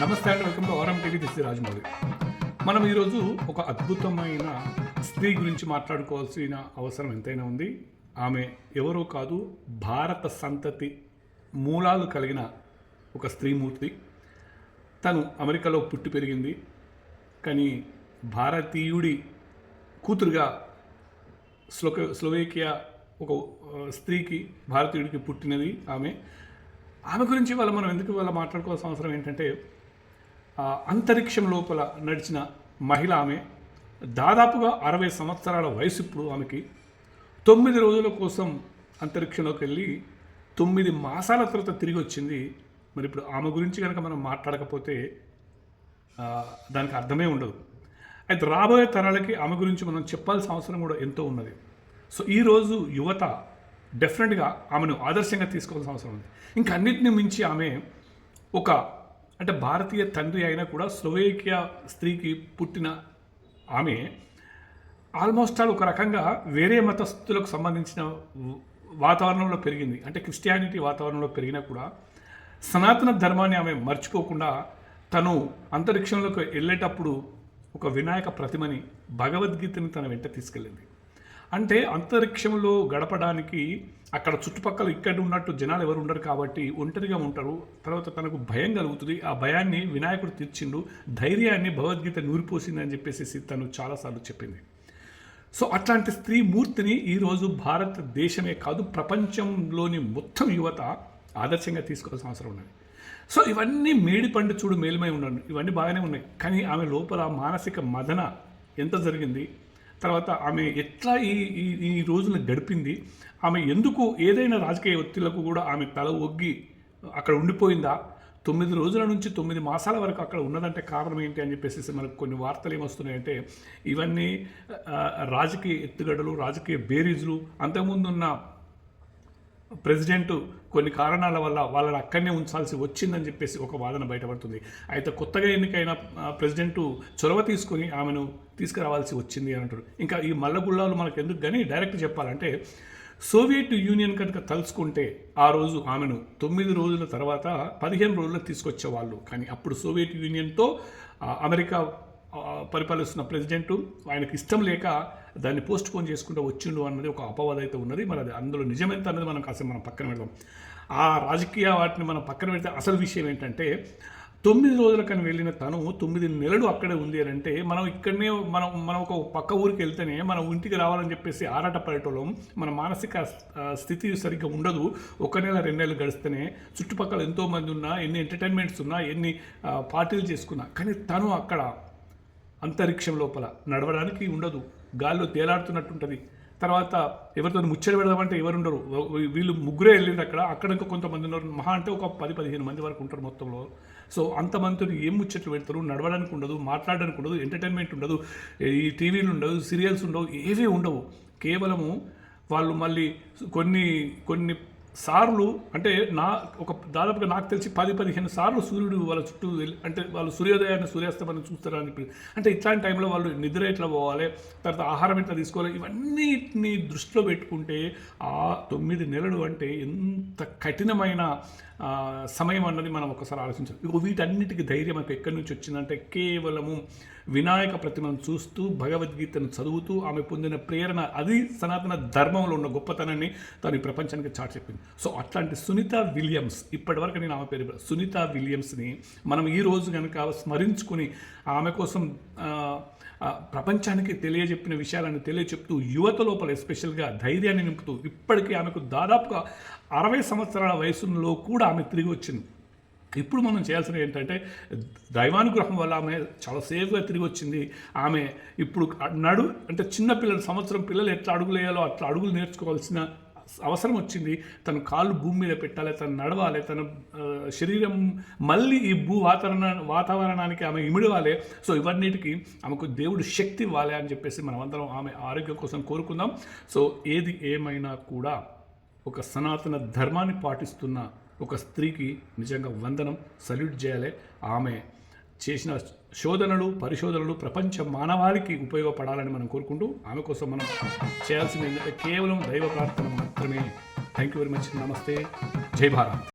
నమస్తే అండి welcome to RM TV this Rajamouli. మనం ఈరోజు ఒక అద్భుతమైన స్త్రీ గురించి మాట్లాడుకోవాల్సిన అవసరం ఎంతైనా ఉంది. ఆమె ఎవరో కాదు భారత సంతతి మూలాలు కలిగిన ఒక స్త్రీమూర్తి. తను అమెరికాలో పుట్టి పెరిగింది. కానీ భారతీయుడి కూతురుగా స్లోక స్లోవేకియా ఒక స్త్రీకి భారతీయుడికి పుట్టినది ఆమె. ఆమె గురించి వాళ్ళ మనం ఎందుకు వాళ్ళ మాట్లాడుకోవాల్సిన అవసరం ఏంటంటే అంతరిక్షం లోపల నడిచిన మహిళ ఆమె దాదాపుగా అరవై సంవత్సరాల వయసు ఇప్పుడు ఆమెకి. తొమ్మిది రోజుల కోసం అంతరిక్షంలోకి వెళ్ళి తొమ్మిది మాసాల తర్వాత తిరిగి వచ్చింది. మరి ఇప్పుడు ఆమె గురించి కనుక మనం మాట్లాడకపోతే దానికి అర్థమే ఉండదు. అయితే రాబోయే తరాలకి ఆమె గురించి మనం చెప్పాల్సిన అవసరం కూడా ఎంతో ఉన్నది. సో ఈరోజు యువత డెఫినెట్గా ఆమెను ఆదర్శంగా తీసుకోవాల్సిన అవసరం ఉంది. ఇంకా అన్నిటిని మించి ఆమె ఒక అంటే భారతీయ తండ్రి అయినా కూడా స్లోవేకియా స్త్రీకి పుట్టిన ఆమె ఆల్మోస్ట్ ఆల్ ఒక రకంగా వేరే మతస్థులకు సంబంధించిన వాతావరణంలో పెరిగింది. అంటే క్రిస్టియానిటీ వాతావరణంలో పెరిగినా కూడా సనాతన ధర్మాన్ని ఆమె మర్చిపోకుండా తను అంతరిక్షంలోకి వెళ్ళేటప్పుడు ఒక వినాయక ప్రతిమని భగవద్గీతని తన వెంట తీసుకెళ్ళింది. అంటే అంతరిక్షంలో గడపడానికి అక్కడ చుట్టుపక్కల ఇక్కడ ఉన్నట్టు జనాలు ఎవరు ఉండరు కాబట్టి ఒంటరిగా ఉంటారు. తర్వాత తనకు భయం కలుగుతుంది. ఆ భయాన్ని వినాయకుడు తీర్చిండు. ధైర్యాన్ని భగవద్గీత నూరిపోసిందని చెప్పేసి తను చాలాసార్లు చెప్పింది. సో అట్లాంటి స్త్రీ మూర్తిని ఈరోజు భారతదేశమే కాదు ప్రపంచంలోని మొత్తం యువత ఆదర్శంగా తీసుకోవాల్సిన అవసరం ఉన్నది. సో ఇవన్నీ మేడిపండు చూడు మేలుమై ఉన్నాడు ఇవన్నీ బాగానే ఉన్నాయి. కానీ ఆమె లోపల మానసిక మదన ఎంత జరిగింది? తర్వాత ఆమె ఎట్లా ఈ ఈ ఈ రోజున గడిపింది? ఆమె ఎందుకు ఏదైనా రాజకీయ ఒత్తిళ్ళకు కూడా ఆమె తల ఒగ్గి అక్కడ ఉండిపోయిందా? తొమ్మిది రోజుల నుంచి తొమ్మిది మాసాల వరకు అక్కడ ఉన్నదంటే కారణం ఏంటి అని చెప్పేసి మనకు కొన్ని వార్తలు ఏమొస్తున్నాయంటే ఇవన్నీ రాజకీయ ఎత్తుగడలు రాజకీయ బేరీజులు అంతకుముందున్న ప్రెసిడెంట్ కొన్ని కారణాల వల్ల వాళ్ళని అక్కడనే ఉంచాల్సి వచ్చిందని చెప్పేసి ఒక వాదన బయటపడుతుంది. అయితే కొత్తగా ఎన్నికైన ప్రెసిడెంట్ చొరవ తీసుకొని ఆమెను తీసుకురావాల్సి వచ్చింది అని అంటారు. ఇంకా ఈ మల్లగుళ్ళాలు మనకు ఎందుకు కానీ డైరెక్ట్ చెప్పాలంటే సోవియట్ యూనియన్ కనుక తలుచుకుంటే ఆ రోజు ఆమెను తొమ్మిది రోజుల తర్వాత పదిహేను రోజుల్లో తీసుకొచ్చేవాళ్ళు. కానీ అప్పుడు సోవియట్ యూనియన్తో అమెరికా పరిపాలిస్తున్న ప్రెసిడెంట్ ఆయనకి ఇష్టం లేక దాన్ని పోస్ట్ పోన్ చేసుకుంటూ వచ్చిండు అన్నది ఒక అపవాదం అయితే ఉన్నది. మరి అది అందులో నిజమెంత అన్నది మనం కాసేపు మనం పక్కన పెడదాం. ఆ రాజకీయ వాటిని మనం పక్కన పెడితే అసలు విషయం ఏంటంటే తొమ్మిది రోజులకని వెళ్ళిన తను తొమ్మిది నెలలు అక్కడే ఉంది అని అంటే మనం ఇక్కడనే మనం మనం ఒక పక్క ఊరికి వెళ్తేనే మనం ఇంటికి రావాలని చెప్పేసి ఆరాట పడటంలో మన మానసిక స్థితి సరిగ్గా ఉండదు. ఒక నెల రెండు నెలలు గడిస్తేనే చుట్టుపక్కల ఎంతోమంది ఉన్నా ఎన్ని ఎంటర్టైన్మెంట్స్ ఉన్నా ఎన్ని పార్టీలు చేసుకున్నా కానీ తను అక్కడ అంతరిక్షం లోపల నడవడానికి ఉండదు. గాల్లో తేలాడుతున్నట్టుంటుంది. తర్వాత ఎవరితో ముచ్చట పెడదామంటే ఎవరు ఉండరు వీళ్ళు ముగ్గురే వెళ్ళింది అక్కడ. అక్కడ ఇంకా కొంతమంది ఉన్నారు. మహా అంటే ఒక పది పదిహేను మంది వరకు ఉంటారు మొత్తంలో. సో అంతమందితో ఏం ముచ్చట్లు పెడతారు? నడవడానికి ఉండదు మాట్లాడడానికి ఉండదు ఎంటర్టైన్మెంట్ ఉండదు ఈ టీవీలు ఉండవు సీరియల్స్ ఉండవు ఏవీ ఉండవు. కేవలము వాళ్ళు మళ్ళీ కొన్ని కొన్ని సార్లు అంటే నా ఒక దాదాపుగా నాకు తెలిసి పది పదిహేను సార్లు సూర్యుడు వాళ్ళ చుట్టూ వెళ్ళి- అంటే వాళ్ళు సూర్యోదయాన్ని సూర్యాస్తమాన్ని చూస్తారని చెప్పి అంటే ఇట్లాంటి టైంలో వాళ్ళు నిద్ర ఎట్లా పోవాలి తర్వాత ఆహారం ఎట్లా తీసుకోవాలి ఇవన్నీ దృష్టిలో పెట్టుకుంటే ఆ తొమ్మిది నెలలు అంటే ఎంత కఠినమైన సమయం అన్నది మనం ఒకసారి ఆలోచించాలి. ఇక వీటన్నిటికీ ధైర్యం మనకు ఎక్కడి నుంచి వచ్చిందంటే కేవలము వినాయక ప్రతిమను చూస్తూ భగవద్గీతను చదువుతూ ఆమె పొందిన ప్రేరణ అది సనాతన ధర్మంలో ఉన్న గొప్పతనాన్ని తను ఈ ప్రపంచానికి చాటి చెప్పింది. సో అట్లాంటి సునీత విలియమ్స్ ఇప్పటివరకు నేను ఆమె పేరు సునీత విలియమ్స్ని మనం ఈ రోజు కనుక స్మరించుకుని ఆమె కోసం ప్రపంచానికి తెలియజెప్పిన విషయాలను తెలియచెప్తూ యువత లోపల ఎస్పెషల్గా ధైర్యాన్ని నింపుతూ ఇప్పటికీ ఆమెకు దాదాపుగా అరవై సంవత్సరాల వయసులో కూడా ఆమె తిరిగి వచ్చింది. ఇప్పుడు మనం చేయాల్సిన ఏంటంటే దైవానుగ్రహం వల్ల ఆమె చాలా సేఫ్గా తిరిగి వచ్చింది. ఆమె ఇప్పుడు నడు అంటే చిన్న పిల్లలు సంవత్సరం పిల్లలు ఎట్లా అడుగులు వేయాలో అట్లా అడుగులు నేర్చుకోవాల్సిన అవసరం వచ్చింది తను కాళ్ళు భూమి మీద పెట్టాలి తను నడవాలి తన శరీరం మళ్ళీ ఈ భూ వాతావరణ వాతావరణానికి ఆమె ఇమిడవాలి. సో ఇవన్నిటికీ ఆమెకు దేవుడు శక్తి ఇవ్వాలి అని చెప్పేసి మనమందరం ఆమె ఆరోగ్యం కోసం కోరుకుందాం. సో ఏది ఏమైనా కూడా ఒక సనాతన ధర్మాన్ని పాటిస్తున్న ఒక స్త్రీకి నిజంగా వందనం సల్యూట్ చేయాలి. ఆమె చేసిన శోధనలు పరిశోధనలు ప్రపంచ మానవాళికి ఉపయోగపడాలని మనం కోరుకుంటూ ఆమె కోసం మనం చేయాల్సింది ఏంటంటే కేవలం దైవ ప్రార్థన మాత్రమే. థ్యాంక్ యూ వెరీ మచ్ నమస్తే. జై భారత్.